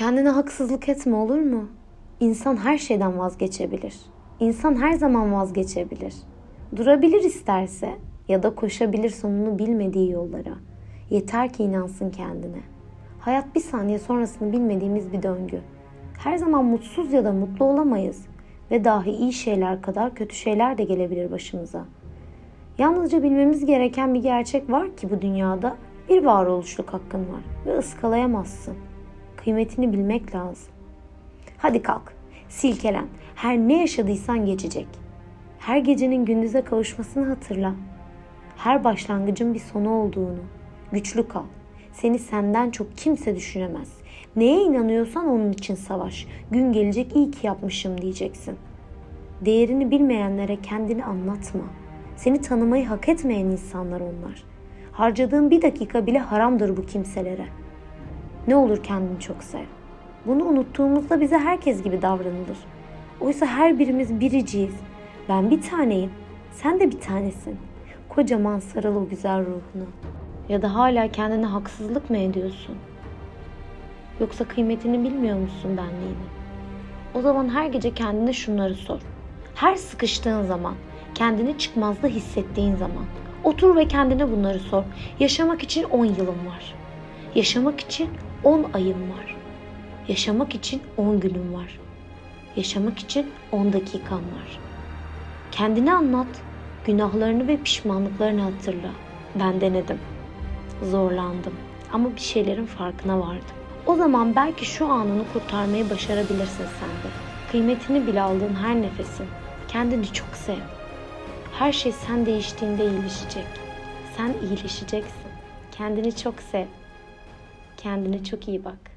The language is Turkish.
Kendine haksızlık etme olur mu? İnsan her şeyden vazgeçebilir. İnsan her zaman vazgeçebilir. Durabilir isterse ya da koşabilir sonunu bilmediği yollara. Yeter ki inansın kendine. Hayat bir saniye sonrasını bilmediğimiz bir döngü. Her zaman mutsuz ya da mutlu olamayız ve dahi iyi şeyler kadar kötü şeyler de gelebilir başımıza. Yalnızca bilmemiz gereken bir gerçek var ki bu dünyada bir varoluşluk hakkın var ve ıskalayamazsın. Kıymetini bilmek lazım. Hadi kalk, silkelen. Her ne yaşadıysan geçecek. Her gecenin gündüze kavuşmasını hatırla. Her başlangıcın bir sonu olduğunu. Güçlü kal. Seni senden çok kimse düşünemez. Neye inanıyorsan onun için savaş. Gün gelecek iyi ki yapmışım diyeceksin. Değerini bilmeyenlere kendini anlatma. Seni tanımayı hak etmeyen insanlar onlar. Harcadığın bir dakika bile haramdır bu kimselere. Ne olur kendini çok sev. Bunu unuttuğumuzda bize herkes gibi davranılır. Oysa her birimiz biriciyiz. Ben bir taneyim. Sen de bir tanesin. Kocaman sarıl o güzel ruhuna. Ya da hala kendine haksızlık mı ediyorsun? Yoksa kıymetini bilmiyor musun benliğini? O zaman her gece kendine şunları sor. Her sıkıştığın zaman, kendini çıkmazda hissettiğin zaman otur ve kendine bunları sor. Yaşamak için 10 yılım var. Yaşamak için 10 ayım var. Yaşamak için 10 günüm var. Yaşamak için 10 dakikam var. Kendini anlat. Günahlarını ve pişmanlıklarını hatırla. Ben denedim. Zorlandım. Ama bir şeylerin farkına vardım. O zaman belki şu anını kurtarmayı başarabilirsin sen de. Kıymetini bile aldığın her nefesin. Kendini çok sev. Her şey sen değiştiğinde iyileşecek. Sen iyileşeceksin. Kendini çok sev. Kendine çok iyi bak.